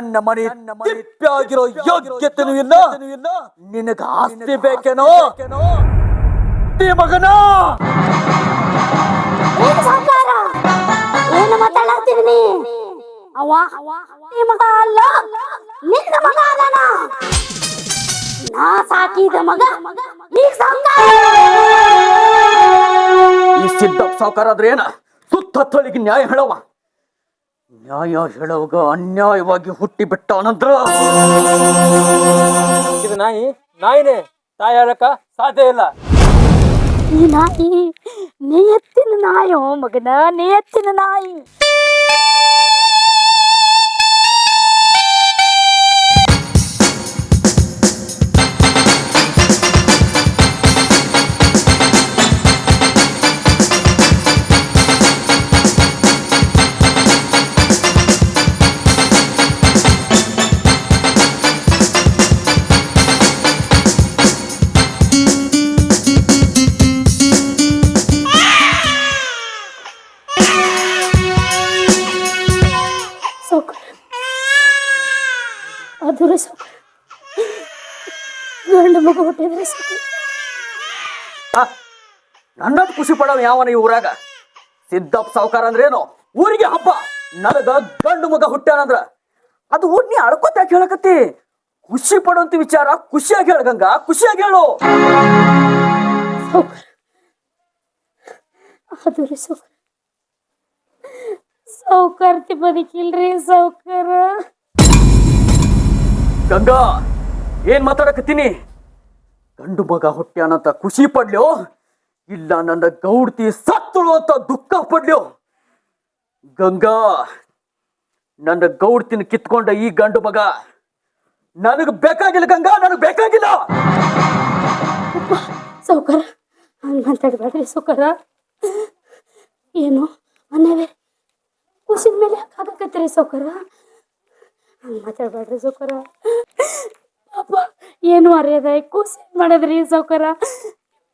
ನನ್ನ ಮನೆ ತಿಪ್ಪಾಗಿರೋ ಯೋಗ್ಯತೆನೂ ಇಲ್ಲ. ನಿನಗ ಆಸ್ತಿ ಬೇಕೇನೋ? ಮಗನ? ಏನ್ ನೀ? ಅವ ಈ ಮಗ ಅಲ್ಲ. ನಿನ್ನ ಮಗ ಅದಾನ. ನಾ ಸಾಕಿದ ಮಗ ಈಗ ಸಾವ್ಕಾರ? ಈ ಸಿದ್ದಪ್ಪ ಸಾವುಕಾರ ಆದ್ರೆ ಏನ? ಸುತ್ತ ನ್ಯಾಯ ಹೇಳವ ನ್ಯಾಯ ಹೇಳೋಗ ಅನ್ಯಾಯವಾಗಿ ಹುಟ್ಟಿ ಬಿಟ್ಟ ಅನಂತರ ಇದು ನಾಯಿ ನಾಯಿನೇ. ತಾಯಿ ಹೇಳಕ್ಕ ಸಾಧ್ಯ ಇಲ್ಲ. ಈ ನಾಯಿ ನೀ ನಿಯತ್ತಿನ ನಾಯೋ ಮಗನ ನಿಯತ್ತಿನ ನಾಯಿ. ಮಗ ಹುಟ್ಟಿದ್ರೆ ಸಾಕು. ನನ್ನ ಖುಷಿ ಪಡೋನು ಯಾವನ ಈ ಊರಾಗ? ಸಿದ್ದಪ್ಪ ಸಾವುಕಾರ ಅಂದ್ರೇನು ಊರಿಗೆ ಹಬ್ಬ. ನನಗ ಗಂಡು ಮಗ ಹುಟ್ಟ್ಯಾನಂದ್ರ ಅದು ನೀ ಅಳ್ಕೊತ ಯಾಕೆ ಹೇಳಕತ್ತಿ? ಖುಷಿ ಪಡುವಂತ ವಿಚಾರ ಖುಷಿಯಾಗಿ ಹೇಳ ಗಂಗಾ ಖುಷಿಯಾಗಿ ಹೇಳು. ಸೌಕರ್ತಿ ಬದುಕಿಲ್ರಿ ಸೌಕರ ಗಂಗಾ ಏನ್ ಮಾತಾಡಕತ್ತೀನಿ? ಗಂಡು ಮಗ ಹುಟ್ಟ್ಯಾನಂತ ಖುಷಿ ಪಡ್ಲ್ಯೋ ಇಲ್ಲ, ನನ್ನ ಗೌಡ್ತಿ ಸತ್ತಳು ಅಂತ ದುಃಖ ಪಡ್ಲ್ಯೋ ಗಂಗಾ, ನನ್ನ ಗೌಡ್ತಿನ ಕಿತ್ಕೊಂಡ ಈ ಗಂಡು ಮಗ ನನಗ್ ಬೇಕಾಗಿಲ್ಲ ಗಂಗಾ, ನನಗ್ ಬೇಕಾಗಿಲ್ಲ! ಸೌಕರ ಹಂಗೆ ಮಾತಾಡ್ಬೇಡ್ರಿ ಸೌಕರ ಏನು ಮನೆವೇ ಖುಷಿ ಮೇಲೆ ಯಾಕೆ ಸೌಕರ ಹಂಗೆ ಮಾತಾಡ್ಬೇಡ್ರಿ ಸೌಕರ ಪಾಪ, ಏನು ಅರಿಯದ? ಕೂಸಿ ಮಾಡಿದ್ರಿ ಸೌಕರ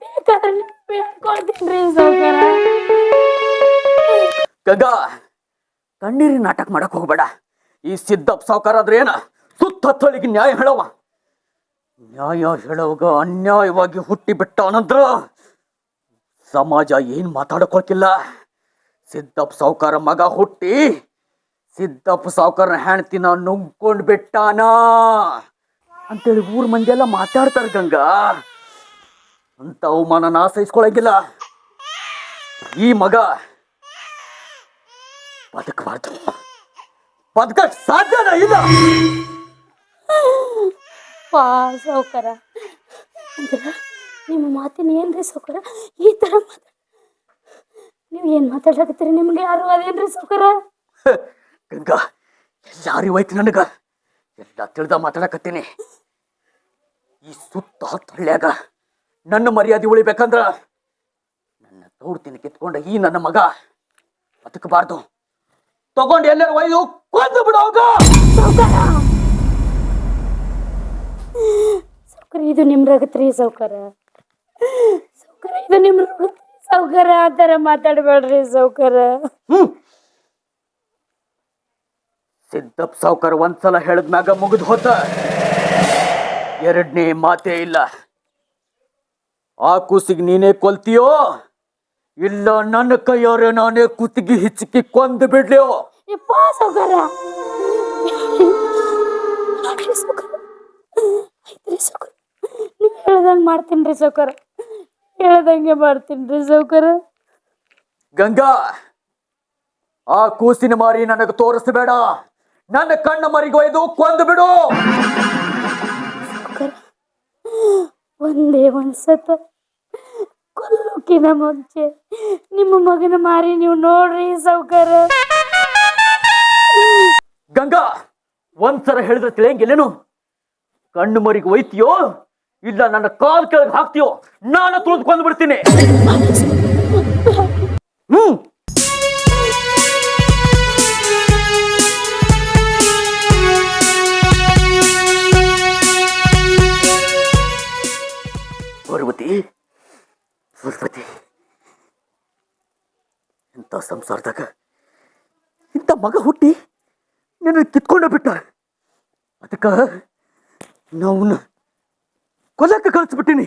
ಬೇಕಾದ್ರೆ ಬೇಡ್ಕೊಳ್ತೀನಿ ಕಣ್ಣೀರಿನ ನಾಟಕ ಮಾಡಕ್ ಹೋಗ್ಬೇಡ. ಈ ಸಿದ್ದಪ್ಪ ಸಾವುಕಾರ ಆದ್ರೆ ಏನ? ಸುತ್ತ ಹತ್ತಳಿಗೆ ನ್ಯಾಯ ಹೇಳವ ನ್ಯಾಯ ಹೇಳುವಾಗ, ಅನ್ಯಾಯವಾಗಿ ಹುಟ್ಟಿ ಬಿಟ್ಟ ಸಮಾಜ ಏನ್ ಮಾತಾಡಕೊಳ್ತಿಲ್ಲ. ಸಿದ್ದಪ್ಪ ಸಾವುಕಾರ ಮಗ ಹುಟ್ಟಿ, ಸಿದ್ದಪ್ಪ ಸಾವುಕಾರ ಹೆಣ್ತಿನ ನುಗ್ಕೊಂಡ್ ಬಿಟ್ಟಾನ. ಅಂತೇಳಿ ಊರ್ ಮಂದಿ ಎಲ್ಲ ಮಾತಾಡ್ತಾರೆ ಗಂಗಾ. ಅಂತ ಅವಮಾನ ನಾ ಸಹಿಸ್ಕೊಳಂಗಿಲ್ಲ ಈ ಮಗ ಬದುಕಬಾರ್ದು. ಬದುಕಕ್ ಸಾಧ್ಯನ ಇಲ್ಲ. ಪಾ ಸೌಕರ ನಿಮ್ಮ ಮಾತಿನ ಏನ್ರಿ ಸೌಕರ ಈ ತರ ಮಾತಾಡ ನೀವು ಏನು ಮಾತಾಡಕತ್ತೀರಿ ನಿಮ್ಗೆ ಯಾರು ಅದೇನ್ರಿ ಸೌಕರ ಗಂಗಾ ಎಲ್ಲಾರಿ ಹೋಯ್ತು ನನಗ. ಎಲ್ಲ ತಿಳಿದ ಮಾತಾಡಕತ್ತೀನಿ. ಈ ಸುತ್ತ ಹಳ್ಳ್ಯಾಗ ನನ್ನ ಮರ್ಯಾದೆ ಉಳಿಬೇಕಂದ್ರ ನನ್ನ ಗೌಡ್ತಿನ ಕಿತ್ಕೊಂಡ ಈ ನನ್ನ ಮಗ ಬದುಕಬಾರ್ದು. ತಗೊಂಡು ಎಲ್ಲರೂ ಒಯ್ದು ಕೊಂದು ಬಿಡೋಗ ಸೌಕರ ಇದು ನಿಮ್ರಾಗತ್ರಿ ಸೌಕರ ಸೌಕರ ಇದು ನಿಮ್ಮ ಸೌಕರ್ಯ. ಸೌಕರ ಆ ಥರ ಮಾತಾಡಬೇಡ್ರಿ ಸೌಕರ ಹ್ಮ್. ಸಿದ್ದಪ್ಪ ಸಾವ್ಕಾರ ಒಂದ್ಸಲ ಹೇಳಿದ್ಮ್ಯಾಗ ಮುಗಿದು ಹೋತ. ಎರಡನೇ ಮಾತೇ ಇಲ್ಲ. ಆ ಕೂಸಿಗೆ ನೀನೇ ಕೊಲ್ತೀಯೋ? ಇಲ್ಲ ನನ್ನ ಕೈಯೋರೆ ನಾನೇ ಕುತ್ತಿಗೆ ಹಿಚ್ಚಕಿ ಕೊಂದು ಬಿಡ್ಲಿಯೋ? ಯಪ್ಪ ನೀವು ಹೇಳ್ದಂಗೆ ಮಾಡ್ತೀನಿ ರೀ ಸೌಕರ ಹೇಳ್ದಂಗೆ ಮಾಡ್ತೀನಿ ರೀ ಸೌಕರ ಗಂಗಾ ಆ ಕೂಸಿನ ಮಾರಿ ನನಗೆ ತೋರಿಸಬೇಡ. ನನ್ನ ಕಣ್ಣ ಮರಿಗೆ ಒಯ್ದು ಕೊಂದು ಬಿಡು. ಒಂದೇ ಒಂದ್ಸತ ಕೊಲ್ಲೋಕಿನ ಮುಂಚೆ ನಿಮ್ಮ ಮಗನ ಮಾರಿ ನೀವು ನೋಡ್ರಿ ಸೌಕರ ಗಂಗಾ ಒಂದ್ಸಲ ಹೇಳಿದ್ರೆ ತಿಳಿಯಂಗಿಲ್ಲೇನು? ಕಣ್ಣು ಮರಿಗೆ ಒಯ್ತೀಯೋ ಇಲ್ಲ ನನ್ನ ಕಾಲ್ ಕೆಳಗೆ ಹಾಕ್ತೀಯೋ ನಾನು ತುಳಿದುಕೊಂಡು ಬಿಡ್ತೀನಿ. ಹ್ಮ್. ಪಾರ್ವತಿ ಪಾರ್ವತಿ ಇಂಥ ಸಂಸಾರದಾಗ ಇಂಥ ಮಗ ಹುಟ್ಟಿ ನಿನ್ನ ಕಿತ್ಕೊಂಡ ಬಿಟ್ಟ. ಅದಕ್ಕೆ ನಾವನ್ನ ಕೊಲಕ್ಕೆ ಕಳಿಸ್ಬಿಟ್ಟಿನಿ.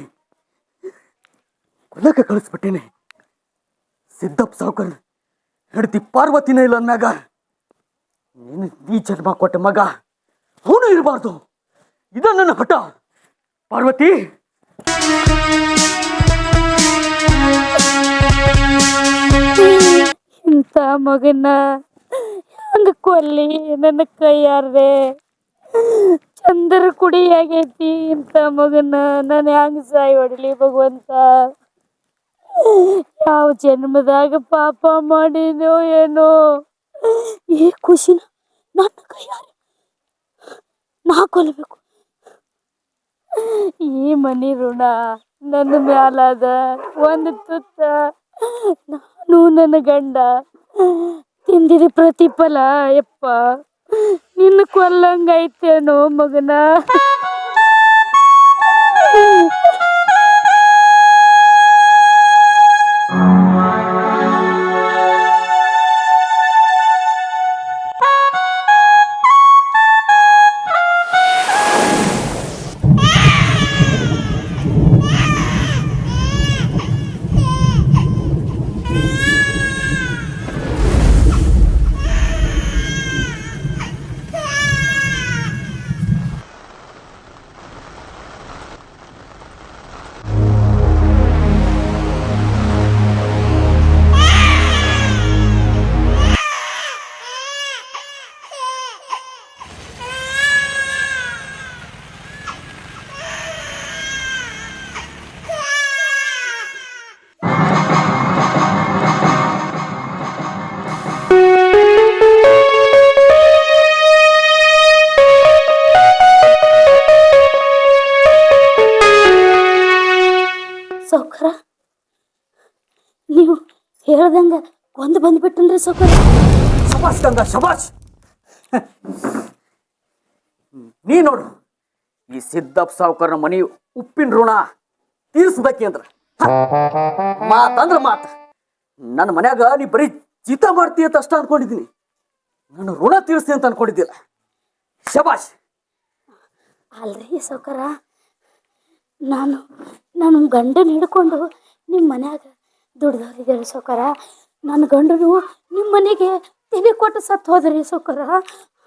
ಕೊಲಕ್ಕೆ ಕಳಿಸ್ಬಿಟ್ಟಿನಿ. ಸಿದ್ದಪ್ಪ ಸಾವುಕರ್, ಹೆಂಡತಿ ಪಾರ್ವತಿನೇ ಇಲ್ಲ ಅಂದಾಗ ನೀನು ನೀ ಜನ್ಮ ಕೊಟ್ಟ ಮಗ. ಅವನು ಇರಬಾರ್ದು. ಇದ ನನ್ನ ಹಠ ಪಾರ್ವತಿ! ಇಂಥ ಮಗನ ಹಂಗ ಕೊಲ್ಲಿ ನನ್ನ ಕೈಯಾರ್ದೆ? ಚಂದ್ರ ಕುಡಿ ಆಗೈತಿ ಇಂಥ ಮಗನ. ನಾನು ಹೆಂಗ ಸಾಯಿ ಹೊಡಲಿ ಭಗವಂತ? ಯಾವ ಜನ್ಮದಾಗ ಪಾಪ ಮಾಡಿನೋ ಏನೋ? ಈ ಖುಷಿನ ನನ್ನ ಕೈಯಾರೆ ನಾ ಕೊಲ್ಲಬೇಕು ಈ ಮನಿ ಋಣ ನನ್ನ ಮ್ಯಾಲದ ಒಂದು ತುತ್ತ. ನಾನು ನನ್ನ ಗಂಡ. ತಿಂದಿದ ಪ್ರತಿಫಲ, ಯಪ್ಪ. ನಿನ್ನ ಕೊಲ್ಲಂಗೈತೇನೋ ಮಗನ. ಹೇಳ್ದಂಗ ಒಂದು ಬಂದ್ಬಿಟ್ಟನ್ರಿ ಸೌಕರ ಶಬಾಷ್ ಗಂಗಾ ಶಬಾಷ್. ನೀ ನೋಡು ಈ ಸಿದ್ದಪ್ಪ ಸಾವುಕಾರನ ಮನಿ ಉಪ್ಪಿನ ಋಣ ತೀರ್ಸ್ಬೇಕಿ ಅಂದ್ರ. ಮಾತಂದ್ರ ಮಾತ ನನ್ನ ಮನ್ಯಾಗ ನೀ ಬರೀ ಜೀತ ಮಾಡ್ತೀಯ ಅಂತ ಅಷ್ಟ ಅನ್ಕೊಂಡಿದ್ದೀನಿ ನನ್ನ ಋಣ ತೀರಿಸ್ತೀನಿ ಅಂತ ಅನ್ಕೊಂಡಿದ್ದಿಲ್ಲ. ಶಬಾಷ್. ಅಲ್ರಿ ಸೌಕರ ನಾನು ನಾನು ಗಂಡನ ಹಿಡ್ಕೊಂಡು ನಿಮ್ಮ ಮನ್ಯಾಗ ದುಡ್ದವ್ರಿದ್ದೇನೆ ಸೌಕರ. ನನ್ನ ಗಂಡನು ನಿಮ್ಮ ಮನೆಗೆ ತಿಳಿ ಕೊಟ್ಟು ಸತ್ತು ಹೋದ್ರಿ ಸೌಕರ.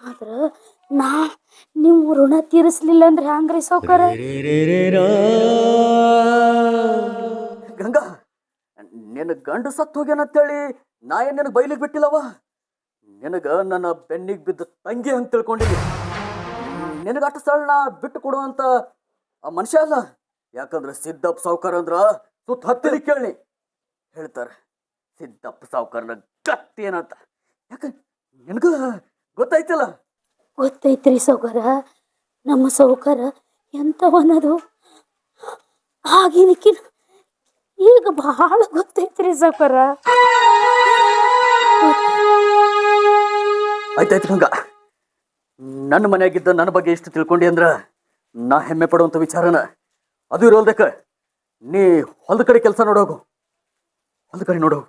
ಆದ್ರೆ ನಾ ನಿಮ್ಮ ಋಣ ತೀರಿಸ್ಲಿಲ್ಲ ಅಂದ್ರೆ ಹ್ಯಾಂಗ್ರಿ ಸೌಕರ? ಗಂಗಾ ನಿನ್ನ ಗಂಡ ಸತ್ತು ಹೋಗ್ಯಾನಂತೇಳಿ ನಾ ಏನ್ ನಿನಗೆ ಬೈಲಿಗೆ ಬಿಟ್ಟಿಲ್ಲವ? ನಿನಗ ನನ್ನ ಬೆನ್ನಿಗೆ ಬಿದ್ದ ತಂಗಿ ಅಂತ ತಿಳ್ಕೊಂಡಿದ್ದೆ. ನಿನಗ ಅಷ್ಟು ಸಣ್ಣ ಬಿಟ್ಟು ಕೊಡುವಂತ ಆ ಮನುಷ್ಯ ಅಲ್ಲ. ಯಾಕಂದ್ರೆ ಸಿದ್ದಪ್ಪ ಸಾವ್ಕಾರ ಅಂದ್ರ ಸುತ್ತ ಹತ್ತಿರ ಕೇಳಿ ಹೇಳ್ತಾರೆ ಸಿದ್ದಪ್ಪ ಸಾವ್ಕಾರನ ಏನಂತ ಯಾಕ? ನಿನಗೂ ಗೊತ್ತಾಯ್ತಲ್ಲ? ಗೊತ್ತೈತ್ರಿ ಸೌಕರ ನಮ್ಮ ಸೌಕರ ಎಂಥವನದು? ಆಗಿನಕಿನ ಈಗ ಬಹಳ ಗೊತ್ತೈತ್ರಿ ಸೌಕರ ಆಯ್ತಾಯ್ತು ಹಂಗ ನನ್ನ ಮನೆಯಾಗಿದ್ದ ನನ್ನ ಬಗ್ಗೆ ಎಷ್ಟು ತಿಳ್ಕೊಂಡಿ ಅಂದ್ರ ನಾ ಹೆಮ್ಮೆ ಪಡುವಂತ ವಿಚಾರನ. ಅದು ಇರೋಲ್ದಕ್ಕ ನೀ ಹೊಲದ ಕಡೆ ಕೆಲಸ ನೋಡೋಗು ಹೊಲದ ಕಡೆ ನೋಡೋಗು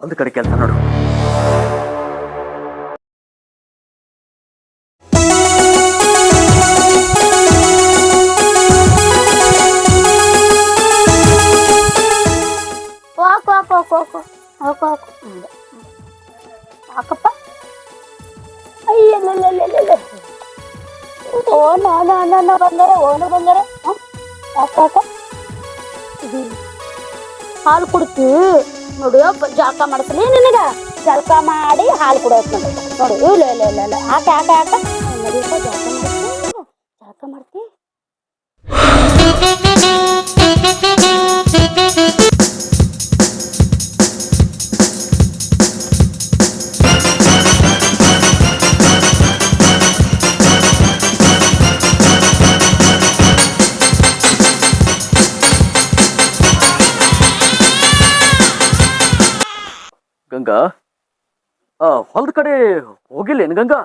ಹೊಲದ ಕಡೆ ಕೆಲಸ ನೋಡು ಹಾಕು ಹಾಕು ಹಾಕು ಹಾಕು ಹಾಕು ಹಾಕು ಹ್ಮ್. ಹಾಕಪ್ಪ ಅಯ್ಯಲ್ಲಲ್ಲಲ್ಲಲ್ಲ ಓ ನಾ ನಾ ನಾ ನಾ ಬಂಗಾರ ಓನ ಬಂಗಾರ ಹಾಂ ಹಾಕು ಹಾಕು ಹ್ಮ್. ಹಾಲು ಕುಡ್ತಿ ನೋಡಿ, ಅಪ್ಪ, ಜಳಕ ಮಾಡಿಸ್ಲಿ ನಿನಗೆ. ಜಳಕ ಮಾಡಿ ಹಾಲು ಕುಡಿಯೋದು ನೋಡಿ ನೋಡು, ಇಲ್ಲ ಇಲ್ಲ ಇಲ್ಲ ಇಲ್ಲ. ಆಟ ಆಟ ಆಟ. ನಡಿಯಪ್ಪ ಜಳಕ ಮಾಡ್ತಿ ಜಳಕ ಹೊಲದ ಕಡೆ ಹೋಗಿಲ್ಲೇನು ಗಂಗಾ?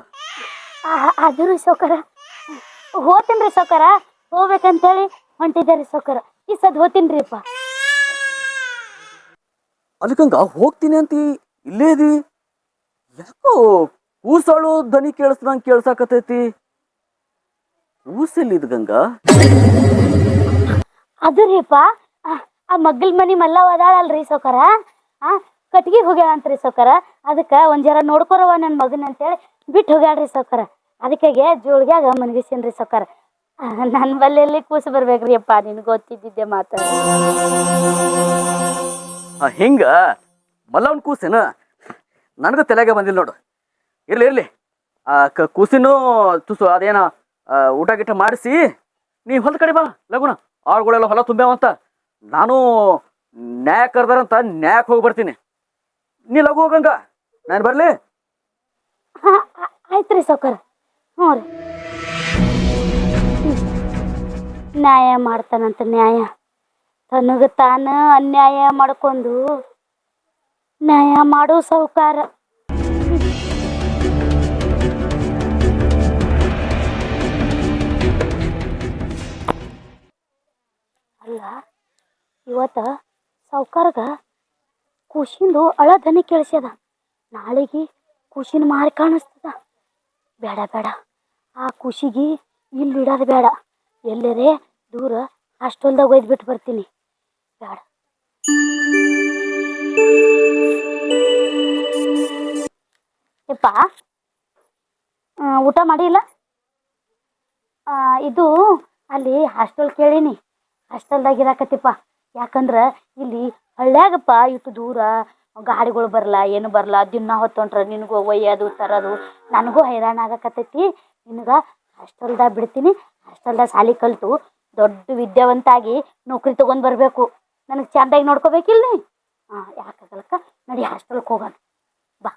ಅದು ರೀ ಸೌಕರ. ಹೋತೀನ್ರಿ ಸೌಕರ. ಹೋಗ್ಬೇಕಂತೇಳಿ ಹೊಂಟಿದ್ದಾರೆ ಸೌಕರ. ಈ ಸದ್ ಹೋತೀನ್ರಿ ಅಪ್ಪ ಅಲ್ಲಿ ಗಂಗಾ ಹೋಗ್ತೀನಿ ಅಂತ. ಇಲ್ಲೇ ಇದಿ. ಯಾಕೋ ಕೂಸಳು ಧ್ವನಿ ಕೇಳಿಸ್ದಂಗೆ ಕೇಳ್ಸಾಕತೈತಿ ಕೂಸಿಲ್ಲಿದ್ ಗಂಗಾ? ಅದು ರೀ ಆ- ಆ ಮಗ್ಗಲ್ ಮನಿ ಮಲ್ಲವ ಒದಾಳಲ್ರಿ ಸೌಕರ. ಆ ಕಟ್ಗಿ ಹೋಗ್ಯಾಳಂತ್ರಿ ಸೌಕರ ಅದಕ್ಕೆ ಒಂದ್ ಜರ ನೋಡ್ಕೊರವ ನನ್ನ ಮಗನ ಅಂತೇಳಿ ಬಿಟ್ಟು ಹೋಗ್ಯಾಳ್ರಿ ಸೌಕರ ಅದಕ್ಕಾಗೆ ಜೋಳಿಗ್ಯಾಗ ಮನಗಿಸೇನ್ರಿ ಸೌಕರ ನನ್ನ ಬಲ್ಲೆಲ್ಲಿ ಕೂಸು ಬರ್ಬೇಕ್ರಿ ಅಪ್ಪ ನಿನ್ ಗೊತ್ತಿದ್ದಿದ್ದೆ ಮಾತ. ಹಿಂಗ ಮಲ್ಲವನ್ ಕೂಸಿನ? ನನಗೂ ತಲೆಗೆ ಬಂದಿಲ್ಲ ನೋಡು. ಇರ್ಲಿ ಇರ್ಲಿ. ಆ, ಕ, ಕೂಸಿನೂ ತುಸು ಅದೇನ ಊಟ ಗಿಟ ಮಾಡಿಸಿ ನೀ ಹೊಲದ ಕಡೆ ಬಾ, ಲಗುನ. ಆಳುಗಳೆಲ್ಲ ಹೊಲ ತುಂಬ್ಯಾವಂತ. ನಾನು ನ್ಯಾಯ ಕರ್ದಾರಂತ ನ್ಯಾಯಕ್ಕೆ ಹೋಗಿ ಬರ್ತೀನಿ ನೀ ಲಘು ಹೋಗಂಗ. ನಾನು ಬರ್ಲಿ? ಆಯ್ತ್ರಿ ಸೌಕರ ಹ್ಞೂ ರೀ. ನ್ಯಾಯ ಮಾಡ್ತಾನಂತ ನ್ಯಾಯ. ತನಗೆ ತಾನು ಅನ್ಯಾಯ ಮಾಡ್ಕೊಂಡು ನ್ಯಾಯ ಮಾಡೋ ಸೌಕಾರ ಅಲ್ಲ, ಇವತ್ತ ಸೌಕಾರ್ಗ ಖುಷಿಂದು ಅಳಧನಿ ಕೇಳಿಸ್ಯದ. ನಾಳೆಗೆ ಖುಷಿನ ಮಾರಿ ಕಾಣಿಸ್ತದ. ಬೇಡ ಬೇಡ. ಆ ಖುಷಿಗೆ ಇಲ್ಲಿ ಇಡೋದು ಬೇಡ. ಎಲ್ಲರೇ ದೂರ ಹಾಸ್ಟೆಲ್ದಾಗ ಒಯ್ದು ಬಿಟ್ಟು ಬರ್ತೀನಿ. ಬೇಡ. ಯಪ್ಪ ಊಟ ಮಾಡಿಲ್ಲ? ಇದು ಅಲ್ಲಿ ಹಾಸ್ಟೆಲ್ ಕೇಳೀನಿ. ಹಾಸ್ಟೆಲ್ದಾಗ ಇರಾಕತ್ತಿಪ್ಪ. ಯಾಕಂದ್ರೆ ಇಲ್ಲಿ ಹಳ್ಳ್ಯಾಗಪ್ಪ ಇಷ್ಟು ದೂರ. ಗಾಡಿಗಳು ಬರಲ್ಲ ಏನು ಬರಲ್ಲ ದಿನ ಹೊತ್ತೊಂಟ್ರ, ನಿನಗೂ ಒಯ್ಯೋದು ತರೋದು ನನಗೂ ಹೈರಾಣ ಆಗಕತ್ತೈತಿ. ನಿನಗೆ ಹಾಸ್ಟೆಲ್ದಾಗ ಬಿಡ್ತೀನಿ. ಹಾಸ್ಟೆಲ್ದಾಗ ಸಾಲಿ ಕಲಿತು ದೊಡ್ಡ ವಿದ್ಯಾವಂತಾಗಿ ನೌಕರಿ ತೊಗೊಂಡು ಬರಬೇಕು. ನನಗೆ ಚೆಂದಾಗಿ ನೋಡ್ಕೋಬೇಕಿಲ್ಲ ನೀ ಹಾಂ ಯಾಕಾಗಲ್ಲಕ್ಕ ನಡಿ ಹಾಸ್ಟೆಲ್ಗೆ ಹೋಗೋಣ. ಬಾ.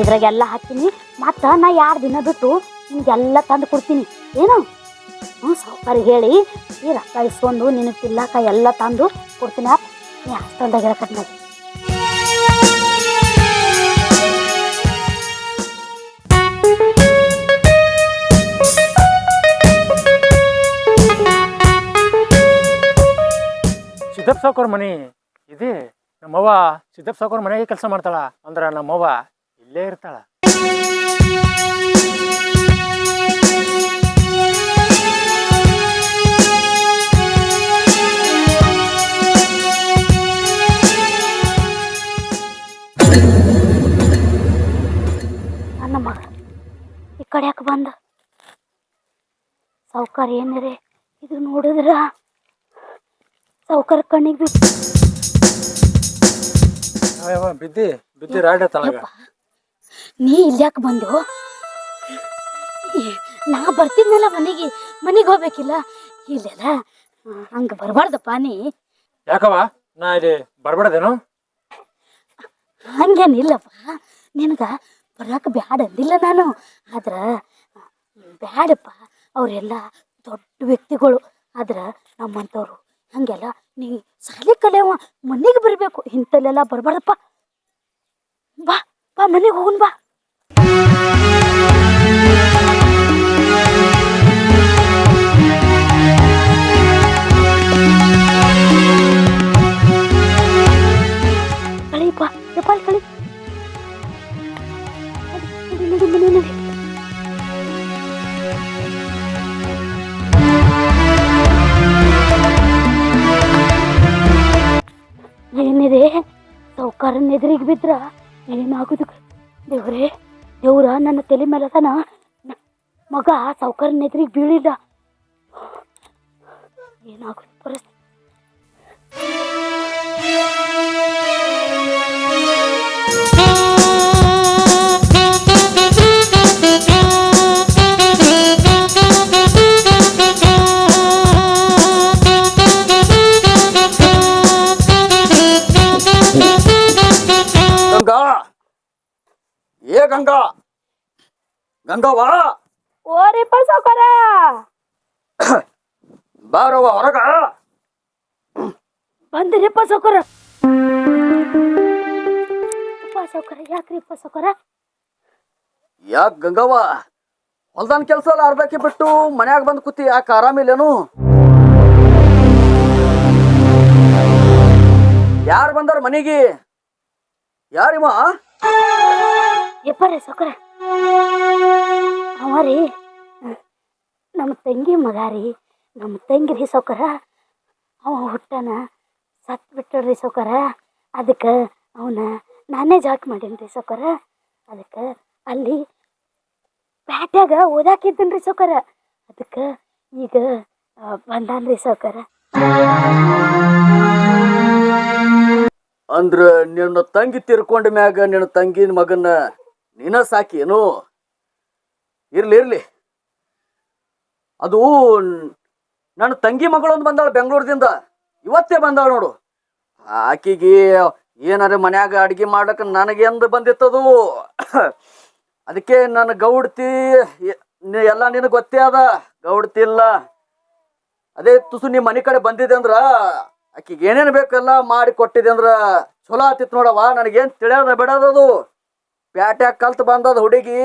ಇದ್ರಾಗೆಲ್ಲ ಹಾಕ್ತೀನಿ. ಮತ್ತು ನಾ ಎರಡು ದಿನ ಬಿಟ್ಟು ನಿಮಗೆಲ್ಲ ತಂದು ಕೊಡ್ತೀನಿ. ಏನು? ಸಾವುಕಾರಿಗೆ ಹೇಳಿ. ಈ ರೊಕ್ಕ ಇಸ್ಕೊಂಡು ನಿನಗೆ ತಿನ್ನಕ ಎಲ್ಲ ತಂದು ಕೊಡ್ತೀನಿ ನೀ ಅಷ್ಟೊಂದಾಗಿರ ಇರಕತ್ನಾಗ ಸಿದ್ದಪ್ಪ ಸಾವ್ಕಾರ ಮನೆ, ಇದೇ ನಮ್ಮವ್ವ ಸಿದ್ದಪ್ಪ ಸಾಕೋರ್ ಮನೆಗೆ ಕೆಲಸ ಮಾಡ್ತಾಳ. ಅಂದ್ರೆ ನಮ್ಮವ್ವ ಇಲ್ಲೇ ಇರ್ತಾಳ. ನನ್ನ ಮಗ ಈ ಕಡೆ ಯಾಕೆ ಬಂದ? ಸಾವುಕಾರ ಏನಿದೆ? ಇದು ನೋಡಿದ್ರ ಸಾವುಕಾರ ಕಣ್ಣಿಗೆ ಬಿತ್ತು ಬಿದ್ದಿ ಬಿದ್ದಿ ರಾಡ ಯಪ್ಪ, ನೀ ಇಲ್ಯಾಕೆ ಬಂದು ನಾ ಬರ್ತಿದ್ನಲ್ಲ ಮನೆಗೆ ಮನೆಗೆ ಹೋಗ್ಬೇಕಿಲ್ಲ? ಇಲ್ಲೆಲ್ಲ ಹಂಗೆ ಬರಬಾರ್ದಪ್ಪ ನೀ. ಯಾಕವ ನಾ ಇಲ್ಲಿ ಬರ್ಬೇಡದೇನು ಹಂಗೇನಿಲ್ಲಪ್ಪ. ನಿನಗೆ ಬರಕ್ಕೆ ಬ್ಯಾಡ ಅಂದಿಲ್ಲ ನಾನು. ಆದ್ರೆ, ಬ್ಯಾಡಪ್ಪ. ಅವರೆಲ್ಲ ದೊಡ್ಡ ವ್ಯಕ್ತಿಗಳು. ಆದ್ರೆ, ನಮ್ಮಂಥವ್ರು ಹಂಗೆಲ್ಲ, ನೀ ಸಾಲಿ ಕಲಿಯವ ಮನೆಗೆ ಬರಬೇಕು. ಇಂಥಲ್ಲೆಲ್ಲ ಬರಬಾರ್ದಪ್ಪ. ಬಾ ಬಾ ಮನೆಗೆ ಹೋಗುನ್ ಬಾ. ಏನಿದೆ? ಸೌಕಾರ ಎದುರಿಗೆ ಬಿದ್ರ ಏನಾಗುದು ದೇವ್ರೇ, ದೇವ್ರ ನನ್ನ ತಲೆ ಮೇಲೆ ತನ ಮಗ ಸೌಕಾರ ಎದುರಿಗೆ ಬೀಳಿಲ್ಲ. ಏನಾಗುದು ಪರಿಸ್ಥಿತಿ ಗಂಗಾ. ಗಂಗಾವಾ ಓರಿಪ್ಪ ಸೌಕಾರ ಬಾರವ್ವ ಹೊರಗ. ಬಂದಿರಿಪ್ಪ ಸೌಕರ ಅಪ್ಪ ಸೌಕರ ಯಾಕ್ರಿಪ್ಪ ಸೌಕರ ಯಾಕ್ ಗಂಗವ್ವ ಹೊಲ್ದಾನ ಕೆಲಸ ಎಲ್ಲ ಅರ್ಧಕ್ಕೆ ಬಿಟ್ಟು ಮನ್ಯಾಗ ಬಂದು ಕೂತಿ ಯಾಕೆ ಆರಾಮಿಲ್ಲೇನು ಯಾರು ಬಂದಾರ ಮನೆಗೆ? ಯಾರಿವ ಯಪ್ಪರೇ ಸೌಕರ ಅವ ರೀ ನಮ್ಮ ತಂಗಿ ಮಗ ರೀ, ನಮ್ಮ ತಂಗಿ ರೀ ಸೌಕರ ಅವ ಹುಟ್ಟನ ಸತ್ತು ಬಿಟ್ಟಳ್ರಿ ಸೌಕರ ಅದಕ್ಕೆ ಅವನ ನಾನೇ ಜಾಕ್ ಮಾಡೀನಿ ರೀ ಸೌಕರ ಅದಕ್ಕೆ ಅಲ್ಲಿ ಪ್ಯಾಟ್ಯಾಗ ಓದಾಕಿದ್ದೀನಿ ರೀ ಸೌಕರ ಅದಕ್ಕೆ ಈಗ ಬಂದಾನ್ರಿ ಸೌಕರ ಅಂದ್ರ ನಿನ್ನ ತಂಗಿ ತಿರ್ಕೊಂಡ ಮ್ಯಾಗ ನಿನ್ನ ತಂಗಿನ ಮಗನ್ನ ನೀನ ಸಾಕೇನು ಇರ್ಲಿ ಇರ್ಲಿ. ಅದು ನನ್ನ ತಂಗಿ ಮಗಳೊಂದು ಬಂದಾಳ ಬೆಂಗಳೂರದಿಂದ. ಇವತ್ತೇ ಬಂದಾಳ ನೋಡು. ಆಕಿಗೆ ಏನಾರ ಮನ್ಯಾಗ ಅಡಿಗೆ ಮಾಡ್ಲಕ್ಕ ನನಗೆಂದು ಬಂದಿತ್ತದು? ಅದಕ್ಕೆ ನನ್ನ ಗೌಡ್ತಿ ಎಲ್ಲ ನಿನಗೆ ಗೊತ್ತೇ ಅದ? ಗೌಡ್ತಿ ಇಲ್ಲ. ಅದೇ ತುಸು ನಿಮ್ಮ ಮನೆ ಕಡೆ ಬಂದಿದೆ ಅಂದ್ರ ಆಕಿಗೆ ಏನೇನು ಬೇಕಲ್ಲ ಮಾಡಿ ಕೊಟ್ಟಿದೆ ಅಂದ್ರ ಚಲೋ ಆತಿತ್ತು ನೋಡವ್ವ. ನನಗೇನು ತಿಳಿಯೋದ ಬಿಡೋದದು? ಪ್ಯಾಟ್ಯಾಗ ಕಲ್ತ್ ಬಂದದ ಹುಡುಗಿ.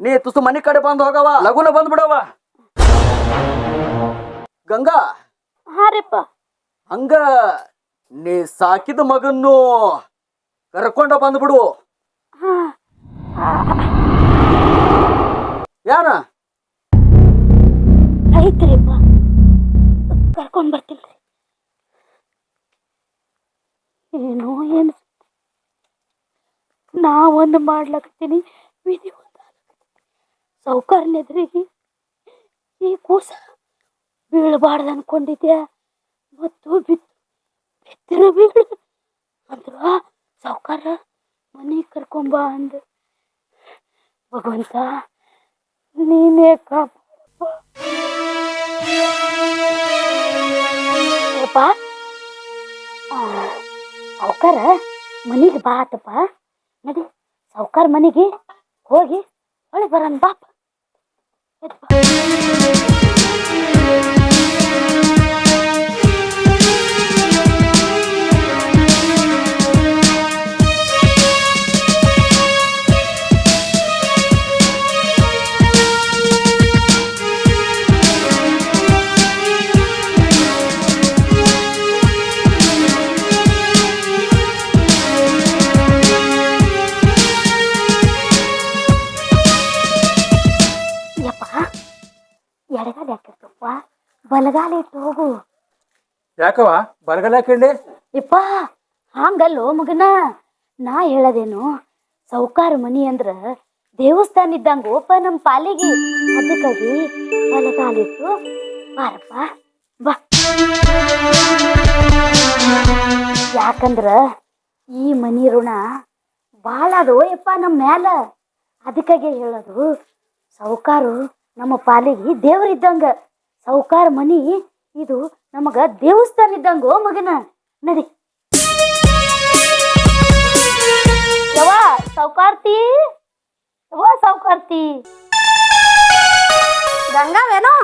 ನೀ ತುಸು ಮನಿ ಕಡೆ ಬಂದು ಹೋಗವ ಲಗುನ ಬಂದ್ ಬಿಡವ ಗಂಗಾ. ಹಾರಿಪ್ಪ ರೀಪ್ಪ. ಹಂಗ ನೀ ಸಾಕಿದ ಮಗನ್ನು ಕರ್ಕೊಂಡ ಬಂದ್ಬಿಡು ಬಿಡು. ಯಾನ ಐತ್ರಿಪ್ಪ ಕರ್ಕೊಂಡ್ ಬರ್ತೀನಿ ಏನೋ ಏನು ನಾ ಒಂದು ಮಾಡ್ಲಕತ್ತೀನಿ. ವಿಧಿ ಒಂದು ಸೌಕರ್ಯದ್ರಿಗೆ ಈ ಕೂಸ ಬೀಳಬಾರ್ದು ಅನ್ಕೊಂಡಿದ್ದೆ ಮತ್ತು ಬಿತ್ತು ಬಿತ್ತಿರ ಬೀಳು. ಅಂದ್ರ ಸೌಕಾರ ಮನೆಗೆ ಕರ್ಕೊಂಬ ಅಂದ. ಭಗವಂತ, ನೀನೇ ಕಾಪ ಯಪ್ಪ ಸಾವುಕಾರ ಮನೆಗೆ ಬಾ ಆತಪ್ಪ ನಡಿ ಸಾವುಕಾರ ಮನೆಗೆ ಹೋಗಿ ಹೊಳೆ ಬರೋಣ ಬಾಪ. ಬಲಗಾಲ ಇಟ್ಟು ಹೋಗು. ಯಾಕವ ಬರಗಲ್ಲ ಕೇಳಿ ಇಪ್ಪ ಹಂಗಲ್ಲೋ ಮಗನ? ನಾ ಹೇಳದೇನು ಸೌಕಾರ ಮನಿ ಅಂದ್ರ ದೇವಸ್ಥಾನ ಇದ್ದಂಗ ಓಪ ನಮ್ಮ ಪಾಲಿಗೆ. ಅದಕ್ಕಾಗಿ ಬಲಗಾಲಿಟ್ಟು ಬಾರಪ್ಪ ಬಾ. ಯಾಕಂದ್ರ ಈ ಮನಿ ಋಣ ಭಾಳ ಅದೋ ಯಪ್ಪ ನಮ್ಮ ಮ್ಯಾಲ. ಅದಕ್ಕಾಗಿ ಹೇಳೋದು ಸೌಕಾರು ನಮ್ಮ ಪಾಲಿಗೆ ದೇವ್ರಿದ್ದಂಗ ಸೌಕಾರ ಮನಿ ಇದು ನಮಗ ದೇವಸ್ಥಾನ ಇದ್ದಂಗೋ ಮಗನ? ನಡಿ. ಯವ್ವ ಸೌಕಾರ್ತಿ ಗಂಗಾವೇನೋ?